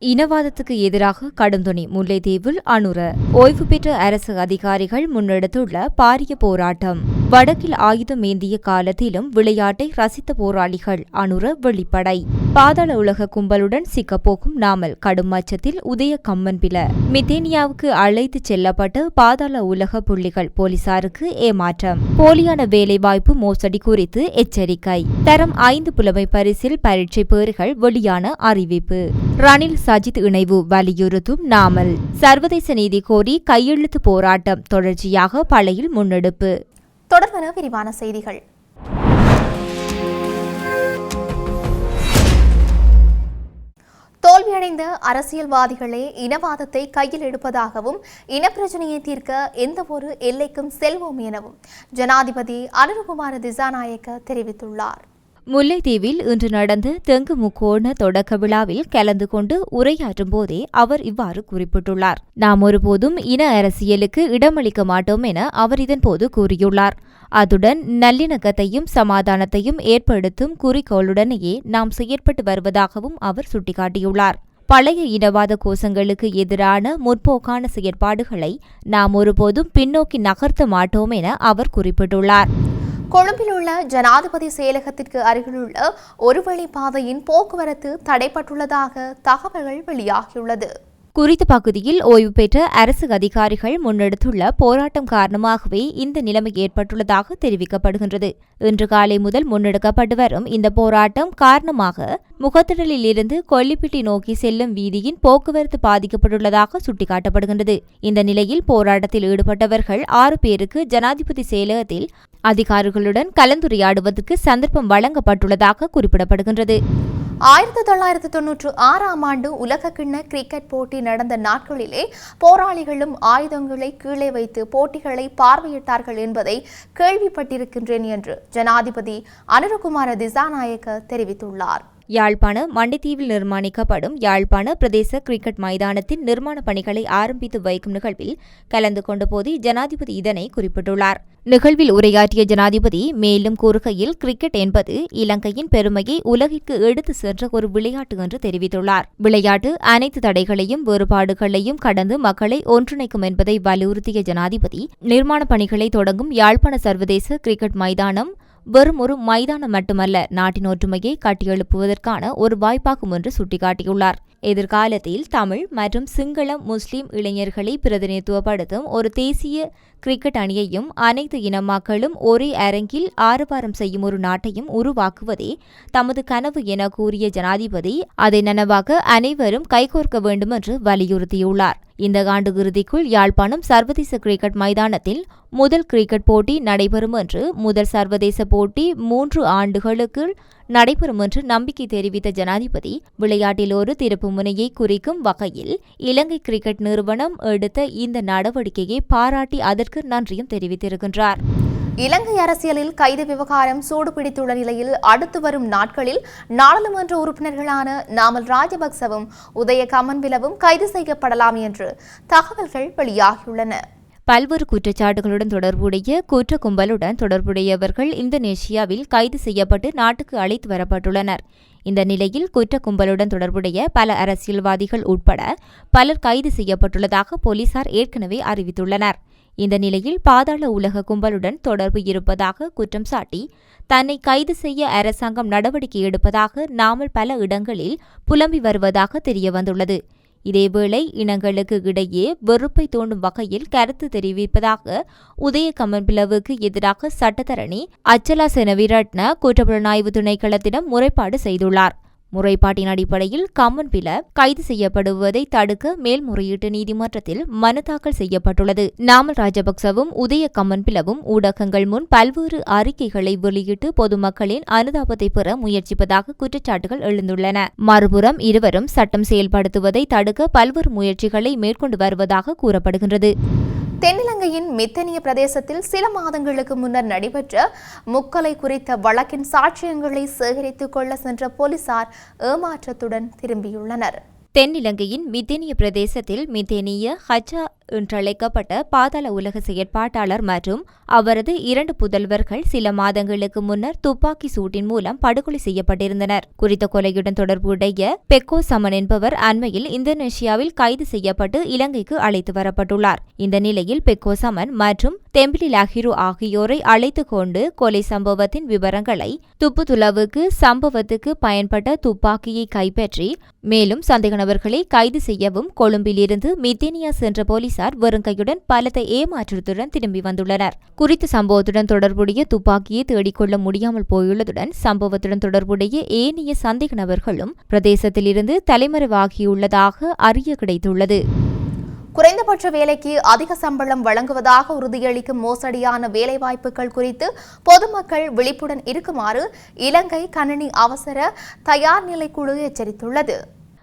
இனவாதத்துக்கு எதிராக கடுந்துணி முல்லைத்தீவில் அனுர ஓய்வு பெற்ற அரசு அதிகாரிகள் முன்னெடுத்துள்ள பாரிய போராட்டம். வடக்கில் ஆயுதம் ஏந்திய காலத்திலும் விளையாட்டை ரசித்த போராளிகள் அனுர வெளிப்படை. பாதாள உலக கும்பலுடன் சிக்கப்போகும் நாமல் கடும் அச்சத்தில் உதய கம்மன்பில மித்தேனியாவுக்கு அழைத்துச் செல்லப்பட்டு பாதாள உலக புள்ளிகள் போலீசாருக்கு ஏமாற்றம். போலியான வேலைவாய்ப்பு மோசடி குறித்து எச்சரிக்கை. தரம் ஐந்து புலமை பரிசில் பரீட்சை பேறுகள் வெளியான அறிவிப்பு. ரணில் சஜித் இணைவு வலியுறுத்தும் நாமல். சர்வதேச நீதி கோரி கையெழுத்து போராட்டம் தொடர்ச்சியாக பழையில் முன்னெடுப்பு. தொடர்பான விரிவான செய்திகள். தோல்வியடைந்த அரசியல்வாதிகளே இனவாதத்தை கையில் எடுப்பதாகவும் இனப்பிரச்சனையை தீர்க்க எந்த ஒரு எல்லைக்கும் செல்வோம் எனவும் ஜனாதிபதி அனுரகுமார திசாநாயக்க தெரிவித்துள்ளார். முல்லைத்தீவில் இன்று நடந்த தெங்கு முக்கோண தொடக்க விழாவில் கலந்து கொண்டு உரையாற்றும் போதே அவர் இவ்வாறு குறிப்பிட்டுள்ளார். நாம் ஒருபோதும் இன அரசியலுக்கு இடமளிக்க மாட்டோம் என அவர் இதன்போது கூறியுள்ளார். அதுடன் நல்லிணக்கத்தையும் சமாதானத்தையும் ஏற்படுத்தும் குறிக்கோளுடனேயே நாம் செயற்பட்டு வருவதாகவும் அவர் சுட்டிக்காட்டியுள்ளார். பழைய இனவாத கோஷங்களுக்கு எதிரான முற்போக்கான செயற்பாடுகளை நாம் ஒருபோதும் பின்னோக்கி நகர்த்த மாட்டோம் என அவர் குறிப்பிட்டுள்ளார். கொழும்பில் உள்ள ஜனாதிபதி செயலகத்திற்கு அருகிலுள்ள ஒருவழி பாதையின் போக்குவரத்து தடைப்பட்டுள்ளதாக தகவல்கள் வெளியாகியுள்ளது. குறித்த பகுதியில் ஓய்வு பெற்ற அரசு அதிகாரிகள் முன்னெடுத்துள்ள போராட்டம் காரணமாகவே இந்த நிலைமை ஏற்பட்டுள்ளதாக தெரிவிக்கப்படுகின்றது. இன்று காலை முதல் முன்னெடுக்கப்பட்டு வரும் இந்த போராட்டம் காரணமாக முகத்திடலில் இருந்து கொல்லிப்பிட்டி நோக்கி செல்லும் வீதியின் போக்குவரத்து பாதிக்கப்பட்டுள்ளதாக சுட்டிக்காட்டப்படுகின்றது. இந்த நிலையில் போராட்டத்தில் ஈடுபட்டவர்கள் ஆறு பேருக்கு ஜனாதிபதி செயலகத்தில் அதிகாரிகளுடன் கலந்துரையாடுவதற்கு சந்தர்ப்பம் வழங்கப்பட்டுள்ளதாக குறிப்பிடப்படுகின்றது. ஆயிரத்தி தொள்ளாயிரத்தி தொன்னூற்று ஆறாம் ஆண்டு உலகக்கிண்ண கிரிக்கெட் போட்டி நடந்த நாட்களிலே போராளிகளும் ஆயுதங்களை கீழே வைத்து போட்டிகளை பார்வையிட்டார்கள் என்பதை கேள்விப்பட்டிருக்கின்றேன் என்று ஜனாதிபதி அனுரகுமார திசாநாயக்க தெரிவித்துள்ளார். யாழ்ப்பாண மண்டித்தீவில் நிர்மாணிக்கப்படும் யாழ்ப்பாண பிரதேச கிரிக்கெட் மைதானத்தின் நிர்மாண பணிகளை ஆரம்பித்து வைக்கும் நிகழ்வில் கலந்து கொண்டபோது ஜனாதிபதி இதனை குறிப்பிட்டுள்ளார். நிகழ்வில் உரையாற்றிய ஜனாதிபதி மேலும் கூறுகையில் கிரிக்கெட் என்பது இலங்கையின் பெருமையை உலகிற்கு எடுத்து சென்ற ஒரு விளையாட்டு என்று தெரிவித்துள்ளார். விளையாட்டு அனைத்து தடைகளையும் வேறுபாடுகளையும் கடந்து மக்களை ஒன்றிணைக்கும் என்பதை வலியுறுத்திய ஜனாதிபதி நிர்மாண பணிகளை தொடங்கும் யாழ்ப்பாண சர்வதேச கிரிக்கெட் மைதானம் வெறும் ஒரு மைதானம் மட்டுமல்ல நாட்டின் ஒற்றுமையை கட்டியெழுப்புவதற்கான ஒரு வாய்ப்பாகும் என்று சுட்டிக்காட்டியுள்ளார். எதிர்காலத்தில் தமிழ் மற்றும் சிங்களம் முஸ்லிம் இளைஞர்களை பிரதிநிதித்துவப்படுத்தும் ஒரு தேசிய கிரிக்கெட் அணியையும் அனைத்து இன மக்களும் ஒரே அரங்கில் ஆரவாரம் செய்யும் ஒரு நாட்டையும் உருவாக்குவதே தமது கனவு என கூறிய ஜனாதிபதி அதை நனவாக அனைவரும் கைகோர்க்க வேண்டும் என்று வலியுறுத்தியுள்ளார். இந்த ஆண்டு இறுதிக்குள் யாழ்ப்பாணம் சர்வதேச கிரிக்கெட் மைதானத்தில் முதல் கிரிக்கெட் போட்டி நடைபெறும் என்று முதல் சர்வதேச போட்டி மூன்று ஆண்டுகளுக்கு நடைபெறும் என்று நம்பிக்கை தெரிவித்த ஜனாதிபதி விளையாட்டில் ஒரு திருப்பு முனையை குறிக்கும் வகையில் இலங்கை கிரிக்கெட் நிறுவனம் எடுத்த இந்த நடவடிக்கையை பாராட்டி அதற்கு நன்றியும் தெரிவித்திருக்கின்றார். இலங்கை அரசியலில் கைது விவகாரம் சூடுபிடித்துள்ள நிலையில் அடுத்து வரும் நாட்களில் நாடாளுமன்ற உறுப்பினர்களான நாமல் ராஜபக்சவும் உதய கமன்பிலவும் கைது செய்யப்படலாம் என்று தகவல்கள் வெளியாகியுள்ளன. பல்வேறு குற்றச்சாட்டுகளுடன் தொடர்புடைய குற்ற கும்பலுடன் தொடர்புடையவர்கள் இந்தோனேஷியாவில் கைது செய்யப்பட்டு நாட்டுக்கு அழைத்து வரப்பட்டுள்ளனர். இந்த நிலையில் குற்ற கும்பலுடன் தொடர்புடைய பல அரசியல்வாதிகள் உட்பட பலர் கைது செய்யப்பட்டுள்ளதாக போலீசார் ஏற்கனவே அறிவித்துள்ளனர். இந்த நிலையில் பாதாள உலக கும்பலுடன் தொடர்பு இருப்பதாக குற்றம் சாட்டி தன்னை கைது செய்ய அரசாங்கம் நடவடிக்கை எடுப்பதாக நாமல் பல இடங்களில் புலம்பி வருவதாக தெரியவந்துள்ளது. இதேவேளை இனங்களுக்கு இடையே வெறுப்பை தோண்டும் வகையில் கருத்து தெரிவிப்பதாக உதய கமன்பிளவுக்கு எதிராக சட்டத்தரணி அச்சலா செனவிரட்ன குற்றப்புலனாய்வு திணைக்களத்திடம் முறைப்பாடு செய்துள்ளார். முறைப்பாட்டின் அடிப்படையில் கம்மன் பில கைது செய்யப்படுவதை தடுக்க மேல்முறையீட்டு நீதிமன்றத்தில் மனு தாக்கல் செய்யப்பட்டுள்ளது. நாமல் ராஜபக்சவும் உதய கம்மன் பிலவும் ஊடகங்கள் முன் பல்வேறு அறிக்கைகளை வெளியிட்டு பொதுமக்களின் அனுதாபத்தை பெற முயற்சிப்பதாக குற்றச்சாட்டுகள் எழுந்துள்ளன. மறுபுறம் இருவரும் சட்டம் செயல்படுத்துவதை தடுக்க பல்வேறு முயற்சிகளை மேற்கொண்டு வருவதாக கூறப்படுகின்றது. தென்னிலங்கையின் மித்தனிய பிரதேசத்தில் சில மாதங்களுக்கு முன்னர் நடைபெற்ற முக்கலை குறித்த வழக்கின் சாட்சியங்களை சேகரித்துக் கொள்ள சென்ற போலீசார் ஏமாற்றத்துடன் திரும்பியுள்ளனர். தென்னிலங்கையின் மித்தேனிய பிரதேசத்தில் மித்தேனிய ஹஜா என்றழைக்கப்பட்ட பாதாள உலக செயற்பாட்டாளர் மற்றும் அவரது இரண்டு புதல்வர்கள் சில மாதங்களுக்கு முன்னர் துப்பாக்கி சூட்டின் மூலம் படுகொலை செய்யப்பட்டிருந்தனர். குறித்த கொலையுடன் தொடர்புடைய பெக்கோ சமன் என்பவர் அண்மையில் இந்தோனேஷியாவில் கைது செய்யப்பட்டு இலங்கைக்கு அழைத்து வரப்பட்டுள்ளார். இந்த நிலையில் பெக்கோ சமன் மற்றும் தெம்பிலி லஹிரு ஆகியோரை அழைத்து கொண்டு கொலை சம்பவத்தின் விவரங்களை துப்புதுளவுக்கு சம்பவத்துக்கு பயன்பட்ட துப்பாக்கியை கைப்பற்றி மேலும் சந்தேக நபர்களை கைது செய்யவும் கொழும்பிலிருந்து மித்தேனியா சென்ற போலீசார் வெறுங்கையுடன் பலத்த ஏமாற்றத்துடன் திரும்பி வந்துள்ளனர். குறித்த சம்பவத்துடன் தொடர்புடைய துப்பாக்கியை தேடிக்கொள்ள முடியாமல் போயுள்ளதுடன் சம்பவத்துடன் தொடர்புடைய ஏனைய சந்தேக நபர்களும் பிரதேசத்திலிருந்து தலைமறைவாகியுள்ளதாக அறிய கிடைத்துள்ளது. குறைந்தபட்ச வேலைக்கு அதிக சம்பளம் வழங்குவதாக உறுதியளிக்கும் மோசடியான வேலைவாய்ப்புகள் குறித்து பொதுமக்கள் விழிப்புடன் இருக்குமாறு இலங்கை கணினி அவசர தயார் நிலைக்குழு எச்சரித்துள்ளது.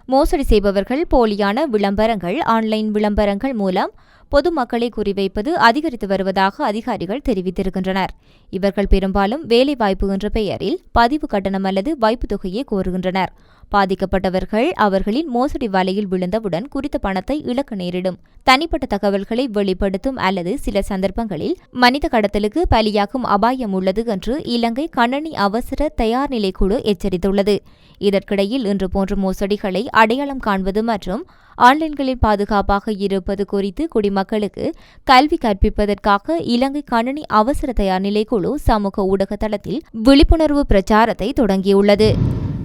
மோசடி செய்பவர்கள் போலியான விளம்பரங்கள் ஆன்லைன் விளம்பரங்கள் மூலம் பொதுமக்களை குறிவைப்பது அதிகரித்து வருவதாக அதிகாரிகள் தெரிவித்திருக்கின்றனர். இவர்கள் பெரும்பாலும் வேலைவாய்ப்பு என்ற பெயரில் பதிவு கட்டணம் அல்லது வைப்பு தொகையை கோருகின்றனர். பாதிக்கப்பட்டவர்கள் அவர்களின் மோசடி வலையில் விழுந்தவுடன் குறித்த பணத்தை இழக்க நேரிடும். தனிப்பட்ட தகவல்களை வெளிப்படுத்தும் அல்லது சில சந்தர்ப்பங்களில் மனித கடத்தலுக்கு பலியாகும் அபாயம் உள்ளது என்று இலங்கை கணனி அவசர தயார்நிலை குழு எச்சரித்துள்ளது. இதற்கிடையில் இன்று போன்ற மோசடிகளை அடையாளம் காண்பது மற்றும் ஆன்லைன்களில் பாதுகாப்பாக இருப்பது குறித்து குடிமக்களுக்கு கல்வி கற்பிப்பதற்காக இலங்கை கணனி அவசர தயார்நிலை குழு சமூக ஊடக தளத்தில் விழிப்புணர்வு பிரச்சாரத்தை தொடங்கியுள்ளது.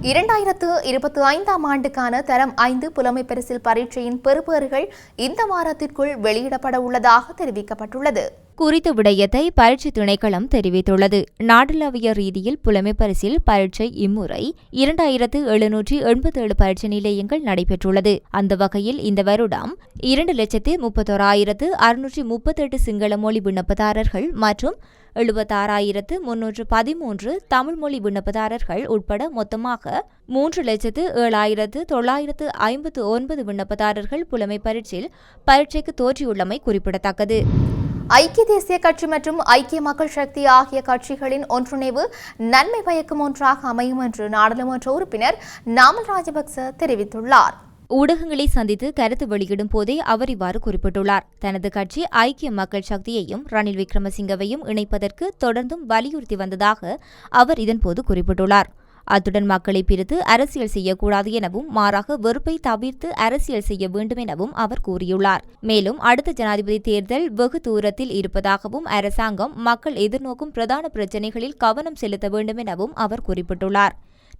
இரண்டாயிரத்து இருபத்தி ஐந்தாம் ஆண்டுக்கான தரம் ஐந்து புலமை பரிசில் பரீட்சையின் பெறுபேறுகள் இந்த வாரத்திற்குள் வெளியிடப்பட உள்ளதாக தெரிவிக்கப்பட்டுள்ளது. குறித்த விடயத்தை பரீட்சை திணைக்களம் தெரிவித்துள்ளது. நாடளாவிய ரீதியில் புலமை பரிசில் பரீட்சை இம்முறை இரண்டாயிரத்து எழுநூற்றி எண்பத்தேழு பரீட்சை நிலையங்கள் நடைபெற்றுள்ளது. அந்த வகையில் இந்த வருடம் இரண்டு லட்சத்து முப்பத்தோராயிரத்து அறுநூற்றி முப்பத்தெட்டு சிங்கள மொழி விண்ணப்பதாரர்கள் மற்றும் எழுபத்தாறாயிரத்து முன்னூற்று பதிமூன்று தமிழ் மொழி விண்ணப்பதாரர்கள் உட்பட மொத்தமாக மூன்று லட்சத்து ஏழாயிரத்து தொள்ளாயிரத்து ஐம்பத்து ஒன்பது விண்ணப்பதாரர்கள் புலமை பரீட்சையில் பரீட்சைக்கு தோற்றியுள்ளமை குறிப்பிடத்தக்கது. ஐக்கிய தேசிய கட்சி மற்றும் ஐக்கிய மக்கள் சக்தி ஆகிய கட்சிகளின் ஒன்றிணைவு நன்மை பயக்கும் ஒன்றாக அமையும் என்று நாடாளுமன்ற உறுப்பினர் நாமல் ராஜபக்ச தெரிவித்துள்ளார். ஊடகங்களை சந்தித்து கருத்து வெளியிடும் போதே அவர் இவ்வாறு குறிப்பிட்டுள்ளார். தனது கட்சி ஐக்கிய மக்கள் சக்தியையும் ரணில் விக்ரமசிங்கவையும் இணைப்பதற்கு தொடர்ந்தும் வலியுறுத்தி வந்ததாக அவர் இதன்போது குறிப்பிட்டுள்ளார். அத்துடன் மக்களை பிரித்து அரசியல் செய்யக்கூடாது எனவும் மாறாக வெறுப்பை தவிர்த்து அரசியல் செய்ய வேண்டும் எனவும் அவர் கூறியுள்ளார். மேலும் அடுத்த ஜனாதிபதி தேர்தல் வெகு தூரத்தில் இருப்பதாகவும் அரசாங்கம் மக்கள் எதிர்நோக்கும் பிரதான பிரச்சினைகளில் கவனம் செலுத்த வேண்டும் எனவும் அவர் குறிப்பிட்டுள்ளார்.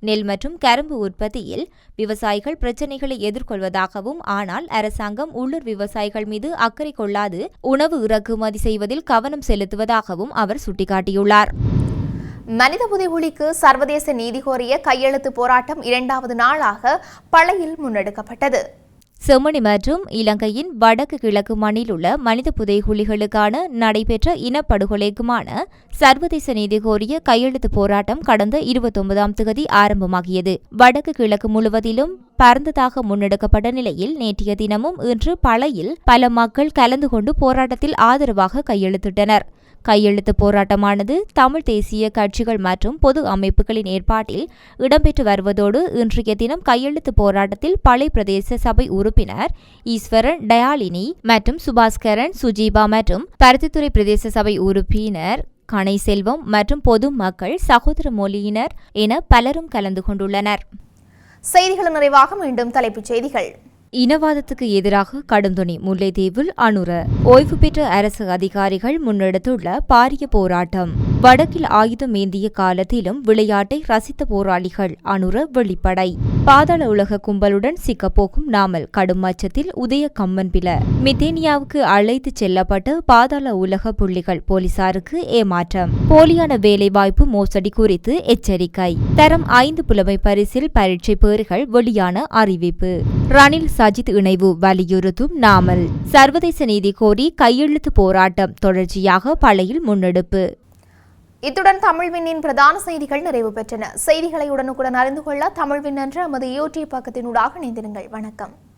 நெல் மற்றும் கரும்பு உற்பத்தியில் விவசாயிகள் பிரச்சினைகளை எதிர்கொள்வதாகவும் ஆனால் அரசாங்கம் உள்ளூர் விவசாயிகள் மீது அக்கறை கொள்ளாது உணவு இறக்குமதி செய்வதில் கவனம் செலுத்துவதாகவும் அவர் சுட்டிக்காட்டியுள்ளார். மனித புதைகுழிக்கு சர்வதேச நீதி கோரிய கையெழுத்து போராட்டம் இரண்டாவது நாளாக பழையில் முன்னெடுக்கப்பட்டது. செம்மணி மற்றும் இலங்கையின் வடக்கு கிழக்கு மண்ணில் உள்ள மனித புதைகுழிகளுக்கான நடைபெற்ற இனப்படுகொலைக்குமான சர்வதேச நீதி கோரிய கையெழுத்து போராட்டம் கடந்த இருபத்தொன்பதாம் தேதி ஆரம்பமாகியது. வடக்கு கிழக்கு முழுவதிலும் பரந்ததாக முன்னெடுக்கப்பட்ட நிலையில் நேற்றைய தினமும் இன்று பழையில் பல மக்கள் கலந்து கொண்டு போராட்டத்தில் ஆதரவாக கையெழுத்திட்டனர். கையெழுத்து போராட்டமானது தமிழ் தேசிய கட்சிகள் மற்றும் பொது அமைப்புகளின் ஏற்பாட்டில் இடம்பெற்று வருவதோடு இன்றைய தினம் கையெழுத்து போராட்டத்தில் பழைய பிரதேச சபை உறுப்பினர் ஈஸ்வரன் டயாலினி மற்றும் சுபாஸ்கரன் சுஜீபா மற்றும் பருத்தித்துறை பிரதேச சபை உறுப்பினர் கனை செல்வம் மற்றும் பொது மக்கள் சகோதர மொழியினர் என பலரும் கலந்து கொண்டுள்ளனர். செய்திகள் நிறைவாக மீண்டும் தலைப்புச் செய்திகள். இனவாதத்துக்கு எதிராக கடும் துணி முல்லைத்தீவில் அனுர. ஓய்வு பெற்ற அரசு அதிகாரிகள் முன்னெடுத்துள்ள பாரிய போராட்டம். வடக்கில் ஆயுதம் ஏந்திய காலத்திலும் விளையாட்டை ரசித்த போராளிகள் அனுர வெளிப்படை. பாதாள உலக கும்பலுடன் சிக்கப்போகும் நாமல் கடும் அச்சத்தில் உதய கம்மன்பில மித்தேனியாவுக்கு அழைத்து செல்லப்பட்ட பாதாள உலக புள்ளிகள் போலீசாருக்கு ஏமாற்றம். போலியான வேலைவாய்ப்பு மோசடி குறித்து எச்சரிக்கை. தரம் ஐந்து புலமை பரிசில் பரீட்சை பேறுகள் வெளியான அறிவிப்பு. ரணில் சஜித் இணைவு வலியுறுத்தும் நாமல். சர்வதேச நீதி கோரி கையெழுத்து போராட்டம் தொடர்ச்சியாக பழையில் முன்னெடுப்பு. இத்துடன் தமிழ்விண்ணின் பிரதான செய்திகள் நிறைவு பெற்றன. செய்திகளை உடனுக்குடன் அறிந்து கொள்ள தமிழ்வின் என்ற நமது யூடியூப் பக்கத்தினூடாக இணைந்திருங்கள். வணக்கம்.